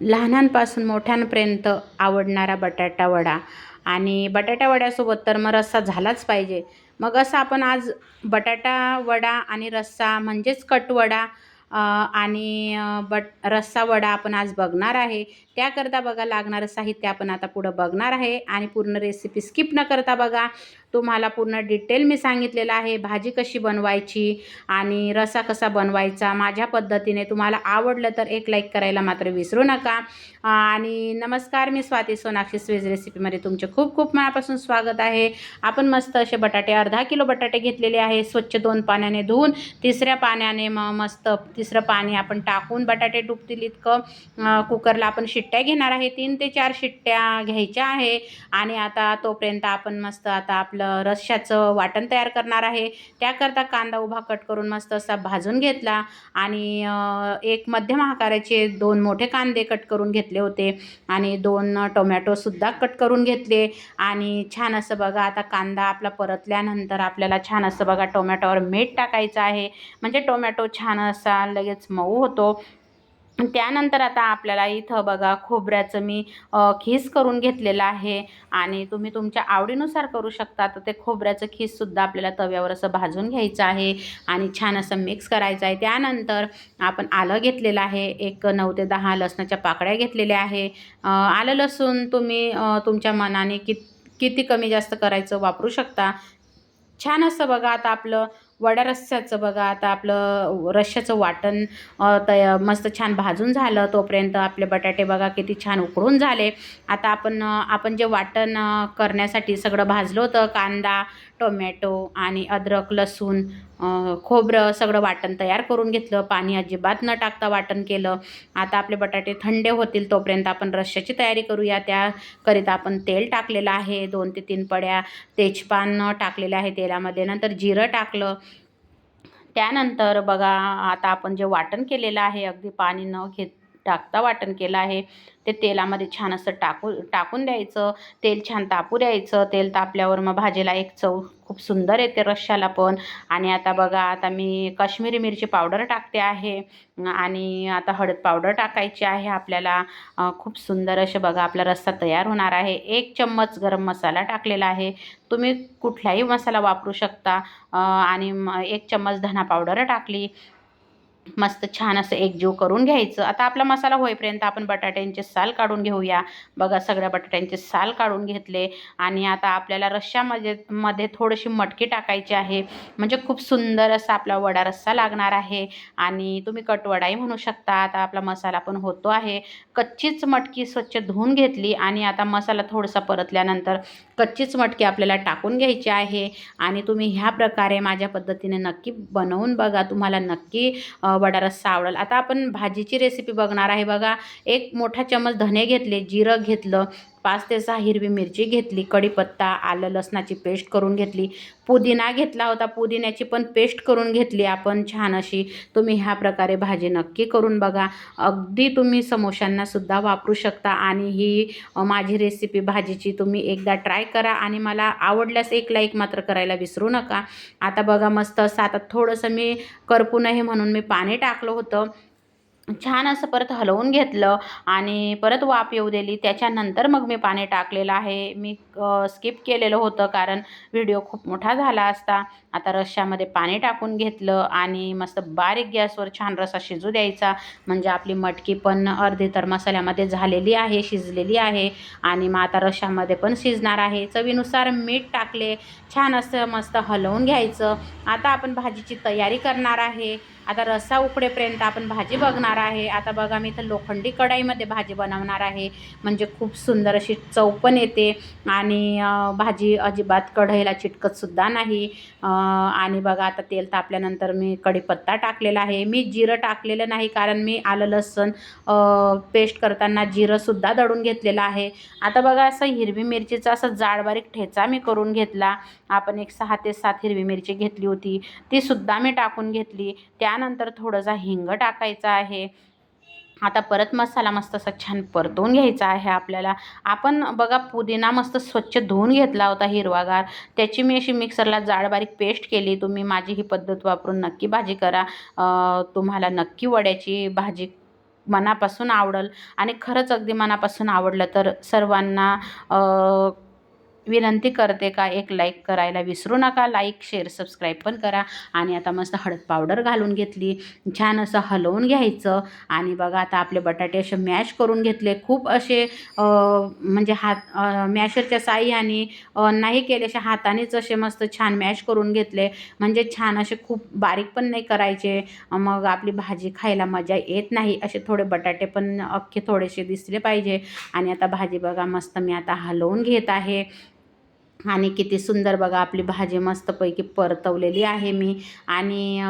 लहानांपासून मोठ्यांपर्यंत आवडणारा बटाटावडा आणि बटाटावड्यासोबत तर मग रस्सा झालाच पाहिजे. मग असं आपण आज बटाटा वडा आणि रस्सा म्हणजेच कटवडा आणि बट रस्सा वडा आपण आज बघणार आहे. त्याकरता बघा लागणारं साहित्य आपण आता पुढं बघणार आहे. आणि पूर्ण रेसिपी स्किप न करता बघा तुम्हाला पूर्ण डिटेल मी सांगितलेलं आहे. भाजी कशी बनवायची आणि रसा कसा बनवायचा माझ्या पद्धतीने तुम्हाला आवडलं तर एक लाईक करायला मात्र विसरू नका. आणि नमस्कार मी स्वाती सोनाक्षी स्वेज रेसिपीमध्ये तुमचे खूप खूप मनापासून स्वागत आहे. आपण मस्त असे बटाटे अर्धा किलो बटाटे घेतलेले आहे. स्वच्छ दोन पाण्याने धुवून तिसऱ्या पाण्याने मग मस्त तिसरं पाणी आपण टाकून बटाटे डुबतील इतकं कुकरला आपण शिट शिट्ट्या घेणार आहे. तीन ते चार शिट्ट्या घ्यायच्या आहे. आणि आता तोपर्यंत आपण मस्त आता आपलं रश्श्याचं वाटण तयार करणार आहे. त्याकरता कांदा उभा कट करून मस्त असा भाजून घेतला. आणि एक मध्यम आकाराचे दोन मोठे कांदे कट करून घेतले होते. आणि दोन टोमॅटोसुद्धा कट करून घेतले. आणि छान असं बघा आता कांदा आपला परतल्यानंतर आपल्याला छान असं बघा टोमॅटोवर मीठ टाकायचं आहे. म्हणजे टोमॅटो छान असा लगेच मऊ होतो. त्यानंतर आता आपल्याला इथं बघा खोबऱ्याचं मी खीस करून घेतलेलं आहे. आणि तुम्ही तुमच्या आवडीनुसार करू शकता. तर ते खोबऱ्याचं खीससुद्धा आपल्याला तव्यावर असं भाजून घ्यायचं आहे. आणि छान असं मिक्स करायचं आहे. त्यानंतर आपण आलं घेतलेलं आहे. एक नऊ ते दहा लसणाच्या पाकळ्या घेतलेल्या आहे. आलं लसूण तुम्ही तुमच्या मनाने कित किती कमी जास्त करायचं वापरू शकता. छान असं बघा आता आपलं वड्या रस्स्याचं बघा आता आपलं रश्श्याचं वाटण तया मस्त छान भाजून झालं तोपर्यंत आपले बटाटे बघा किती छान उकळून झाले. आता आपण आपण जे वाटण करण्यासाठी सगळं भाजलं होतं कांदा टोमॅटो आणि अद्रक लसूण खोबरं सगळं वाटण तयार करून घेतलं. पाणी अजिबात न टाकता वाटण केलं. आता आपले बटाटे थंड होतील तोपर्यंत आपण रश्श्याची तयारी करूया. त्याकरिता आपण तेल टाकलेलं आहे दोन ते तीन पड्या. तेजपान टाकलेलं आहे तेलामध्ये. नंतर जिरं टाकलं. त्यानंतर बघा आता आपण जे वाटण केलेलं आहे अगदी पाणी न घेत टाकता वाटण केलं आहे. ते तेलामध्ये छान असं टाकू टाकून द्यायचं. तेल छान तापू द्यायचं. तेल तापल्यावर मग भाजीला एक चव खूप सुंदर येते रश्श्याला पण. आणि आता बघा आता मी काश्मीरी मिरची पावडर टाकते आहे. आणि आता हळद पावडर टाकायची आहे आपल्याला. खूप सुंदर असे बघा आपला रस्सा तयार होणार आहे. एक चम्मच गरम मसाला टाकलेला आहे. तुम्ही कुठलाही मसाला वापरू शकता. आणि एक चम्मच धना पावडर टाकली. मस्त छान असं एकजीव करून घ्यायचं. आता आपला मसाला होईपर्यंत आपण बटाट्यांचे साल काढून घेऊया. बघा सगळ्या बटाट्यांचे साल काढून घेतले. आणि आता आपल्याला रश्श्यामध्ये मध्ये थोडीशी मटकी टाकायची आहे. म्हणजे खूप सुंदर असा आपला वडा रस्सा लागणार आहे. आणि तुम्ही कटवडाही म्हणू शकता. आता आपला मसाला पण होतो आहे. कच्चीच मटकी स्वच्छ धुवून घेतली. आणि आता मसाला थोडासा परतल्यानंतर कच्चीच मटकी आपल्याला टाकून घ्यायची आहे. आणि तुम्ही ह्या प्रकारे माझ्या पद्धतीने नक्की बनवून बघा. तुम्हाला नक्की वडा रस्सा आवडेल आता आपण भाजीची रेसिपी बघणार आहे बघा. एक मोठा चमच धने घेतले जिरं घेतलं पाच ते सहा हिरवी मिरची घेतली कढीपत्ता आलं लसणाची पेस्ट करून घेतली. पुदिना घेतला होता. पुदिन्याची पण पेस्ट करून घेतली आपण छान अशी. तुम्ही ह्या प्रकारे भाजी नक्की करून बघा. अगदी तुम्ही समोशांनासुद्धा वापरू शकता आणि ही माझी रेसिपी भाजीची तुम्ही एकदा ट्राय करा आणि मला आवडल्यास एक लाईक मात्र करायला विसरू नका. आता बघा मस्त असं आता थोडंसं मी करपू नये म्हणून मी पाणी टाकलं होतं. छान असं परत हलवून घेतलं आणि परत वाफ येऊ दिली. त्याच्यानंतर मग मी पाणी टाकलेलं आहे. मी स्किप केलेलं होतं कारण व्हिडिओ खूप मोठा झाला असता. आता रश्श्यामध्ये पाणी टाकून घेतलं आणि मस्त बारीक गॅसवर छान रसा शिजू द्यायचा. म्हणजे आपली मटकी पण अर्धी तर मसाल्यामध्ये झालेली आहे शिजलेली आहे आणि मग आता रश्श्यामध्ये पण शिजणार आहे. चवीनुसार मीठ टाकले छान असं मस्त हलवून घ्यायचं. आता आपण भाजीची तयारी करणार आहे. आता रस्सा उकडेपर्यंत आपण भाजी बघणार आहे. आता बघा मी इथं लोखंडी कढाईमध्ये भाजी बनवणार आहे. म्हणजे खूप सुंदर अशी चव पण येते. आणि भाजी अजिबात कढईला चिटकतसुद्धा नाही. आणि बघा आता तेल तापल्यानंतर मी कढीपत्ता टाकलेला आहे. मी जिरं टाकलेलं नाही कारण मी आलं लसण पेस्ट करताना जिरंसुद्धा दळून घेतलेलं आहे. आता बघा असं हिरवी मिरचीचा असं जाडबारीक ठेचा मी करून घेतला. आपण एक सहा ते सात हिरवी मिरची घेतली होती. ती सुद्धा मी टाकून घेतली. त्यानंतर थोडासा हिंग टाकायचा आहे. आता परत मसाला मस्त असा छान परतवून घ्यायचा आहे आपल्याला. आपण बघा पुदिना मस्त स्वच्छ धुवून घेतला होता हिरवागार. त्याची मी अशी मिक्सरला जाड बारीक पेस्ट केली. तुम्ही माझी ही पद्धत वापरून नक्की भाजी करा. तुम्हाला नक्की वड्याची भाजी मनापासून आवडेल. आणि खरंच अगदी मनापासून आवडलं तर सर्वांना विनंती करते का एक लाईक करायला विसरू नका लाईक शेअर सबस्क्राईब पण करा. आणि आता मस्त हळद पावडर घालून घेतली. छान असं हलवून घ्यायचं. आणि बघा आता आपले बटाटे असे मॅश करून घेतले. खूप असे म्हणजे हात मॅशरच्या साह्याने नाही केले असे हातानेच असे मस्त छान मॅश करून घेतले. म्हणजे छान असे खूप बारीक पण नाही करायचे. मग आपली भाजी खायला मजा येत नाही. असे थोडे बटाटे पण अख्खे थोडेसे दिसले पाहिजे. आणि आता भाजी बघा मस्त मी आता हलवून घेत आहे. आणि किती सुंदर बघा आपली भाजी मस्तपैकी परतवलेली आहे मी. आणि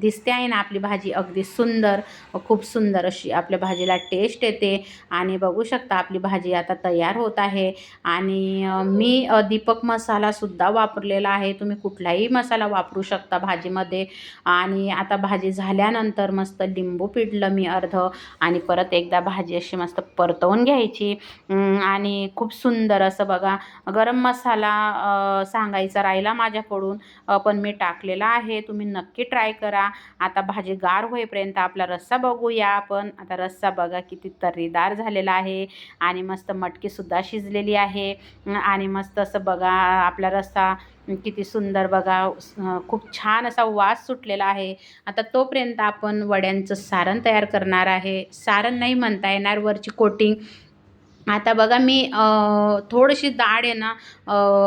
दिसते आहे ना आपली भाजी अगदी सुंदर खूप सुंदर अशी आपल्या भाजीला टेस्ट येते. आणि बघू शकता आपली भाजी आता तयार होत आहे. आणि मी दीपक मसालासुद्धा वापरलेला आहे. तुम्ही कुठलाही मसाला वापरू शकता भाजीमध्ये. आणि आता भाजी झाल्यानंतर मस्त लिंबू पिळलं मी अर्ध आणि परत एकदा भाजी अशी मस्त परतवून घ्यायची. आणि खूप सुंदर असं बघा गरम मसाला तुम्हाला सांगायचा राहिला माझ्याकडून पण मी टाकलेला आहे. तुम्ही नक्की ट्राय करा. आता भाजी गार होईपर्यंत आपला रस्सा बघूया आपण. आता रस्सा बघा किती तर्रीदार झालेला आहे आणि मस्त मटकीसुद्धा शिजलेली आहे. आणि मस्त असं बघा आपला रस्सा किती सुंदर बघा खूप छान असा वास सुटलेला आहे. आता तोपर्यंत आपण वड्यांचं सारण तयार करणार आहे. सारण नाही म्हणता येणार वरची कोटिंग आता बघा मी थोडीशी डाळ आहे ना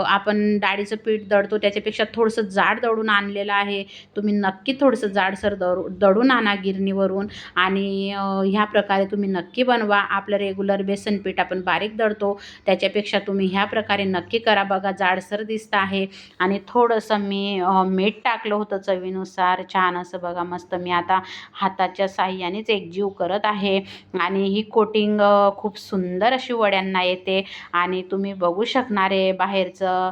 आपण डाळीचं पीठ दळतो त्याच्यापेक्षा थोडंसं जाड दळून आणलेलं आहे. तुम्ही नक्की थोडंसं जाडसर दळू दळून आणा गिरणीवरून आणि ह्या प्रकारे तुम्ही नक्की बनवा. आपलं रेग्युलर बेसन पीठ आपण बारीक दळतो त्याच्यापेक्षा तुम्ही ह्या प्रकारे नक्की करा. बघा जाडसर दिसतं आहे आणि थोडंसं मी मीठ टाकलं होतं चवीनुसार. छान असं बघा मस्त मी आता हाताच्या साह्यानेच एकजीव करत आहे आणि ही कोटिंग खूप सुंदर अशी वड्यांना येते आणि तुम्ही बघू शकणार आहे बाहेरचं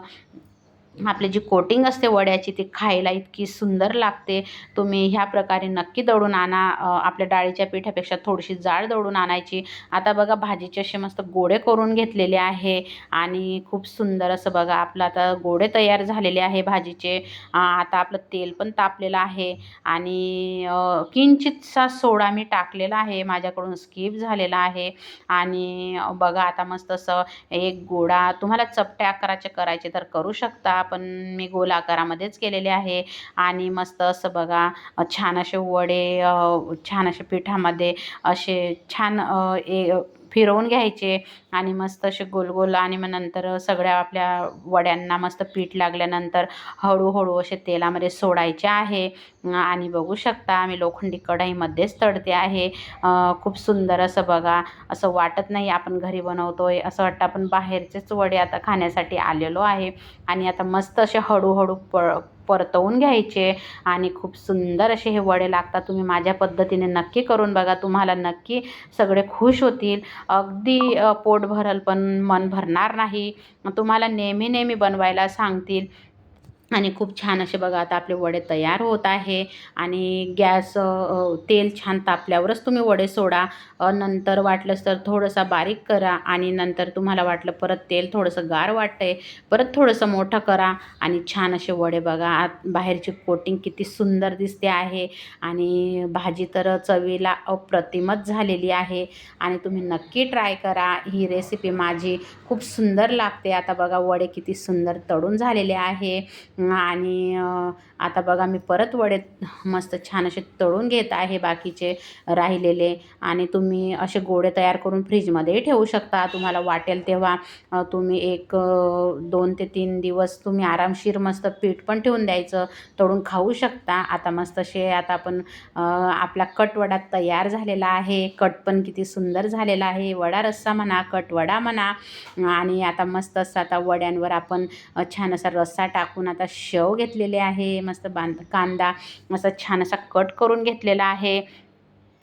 आपली जी कोटिंग असते वड्याची ती खायला इतकी सुंदर लागते. तुम्ही ह्या प्रकारे नक्की दळून आणा. आपल्या डाळीच्या पिठापेक्षा थोडीशी जाड दळून आणायची. आता बघा भाजीचे असे मस्त गोळे करून घेतलेले आहे आणि खूप सुंदर असं बघा आपलं आता गोडे तयार झालेले आहे भाजीचे. आता आपलं तेल पण तापलेलं आहे आणि किंचितसा सोडा मी टाकलेला आहे. माझ्याकडून स्किप झालेला आहे. आणि बघा आता मस्त असं एक गोळा तुम्हाला चपट्या आकाराचे करायचे तर करू शकता. पण मी गोल आकारामध्येच केलेले आहे. आणि मस्त असं बघा छान असे वडे छान असे पिठामध्ये असे छान ए फिरवून घ्यायचे आणि मस्त असे गोल गोल आणि मग नंतर सगळ्या आपल्या वड्यांना मस्त पीठ लागल्यानंतर हळूहळू असे तेलामध्ये सोडायचे आहे. आणि बघू शकता आम्ही लोखंडी कढाईमध्येच तळते आहे. खूप सुंदर असं बघा. असं वाटत नाही आपण घरी बनवतो आहे असं वाटतं आपण बाहेरचेच वडे आता खाण्यासाठी आलेलो आहे. आणि आता मस्त असे हळूहळू प परतवून घ्यायचे आणि खूप सुंदर असे हे वडे लागतात. तुम्ही माझ्या पद्धतीने नक्की करून बघा. तुम्हाला नक्की सगळे खुश होतील. अगदी पोट भरल पण मन भरणार नाही. तुम्हाला नेहमी नेहमी बनवायला सांगतील. आणि खूप छान असे बघा आता आपले वडे तयार होत आहे आणि गॅस तेल छान तापल्यावरच तुम्ही वडे सोडा. नंतर वाटलंच तर थोडंसं बारीक करा आणि नंतर तुम्हाला वाटलं परत तेल थोडंसं गार वाटतंय परत थोडंसं मोठं करा आणि छान असे वडे बघा. आत बाहेरची कोटिंग किती सुंदर दिसते आहे आणि भाजी तर चवीला अप्रतिमच झालेली आहे आणि तुम्ही नक्की ट्राय करा. ही रेसिपी माझी खूप सुंदर लागते. आता बघा वडे किती सुंदर तळून झालेले आहे. आणि आता बघा मी परत वडे मस्त छान असे तळून घेत आहे बाकीचे राहिलेले आणि तुम्ही असे गोडे तयार करून फ्रीजमध्येही ठेवू शकता. तुम्हाला वाटेल तेव्हा तुम्ही एक दोन ते तीन दिवस तुम्ही आरामशीर मस्त पीठ पण ठेवून द्यायचं तळून खाऊ शकता. आता मस्त असे आता आपण आपला कटवडा तयार झालेला आहे. कट पण किती सुंदर झालेला आहे. वडा रस्सा म्हणा कटवडा म्हणा आणि आता मस्त असं आता वड्यांवर आपण छान असा रस्सा टाकून आता शेव घेतलेले आहे मस्त बांध कांदा असा छान असा कट करून घेतलेला आहे.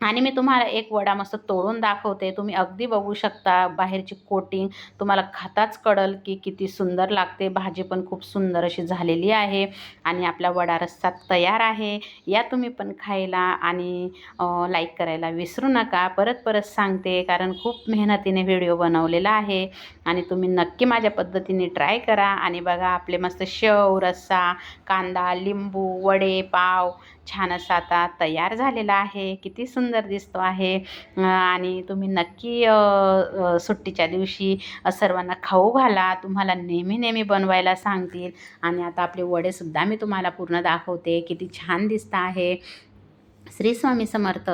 आणि मी तुम्हाला एक वडा मस्त तोडून दाखवते. तुम्ही अगदी बघू शकता बाहेरची कोटिंग. तुम्हाला खाताच कळल की किती सुंदर लागते. भाजी पण खूप सुंदर अशी झालेली आहे आणि आपला वडा रस्सा तयार आहे. या तुम्ही पण खायला आणि लाईक करायला विसरू नका. परत परत सांगते कारण खूप मेहनतीने व्हिडिओ बनवलेला आहे आणि तुम्ही नक्की माझ्या पद्धतीने ट्राय करा. आणि बघा आपले मस्त शेव रस्सा कांदा लिंबू वडे पाव छान असा आता तयार झालेला आहे. किती सुंदर सुंदर दिसतो आहे. आणि तुम्ही नक्की सुट्टीच्या दिवशी सर्वांना खाऊ घाला. तुम्हाला नेहमी नेहमी बनवायला सांगतील. आणि आता आपले वडेसुद्धा मी तुम्हाला पूर्ण दाखवते. किती छान दिसतं आहे. श्री स्वामी समर्थ.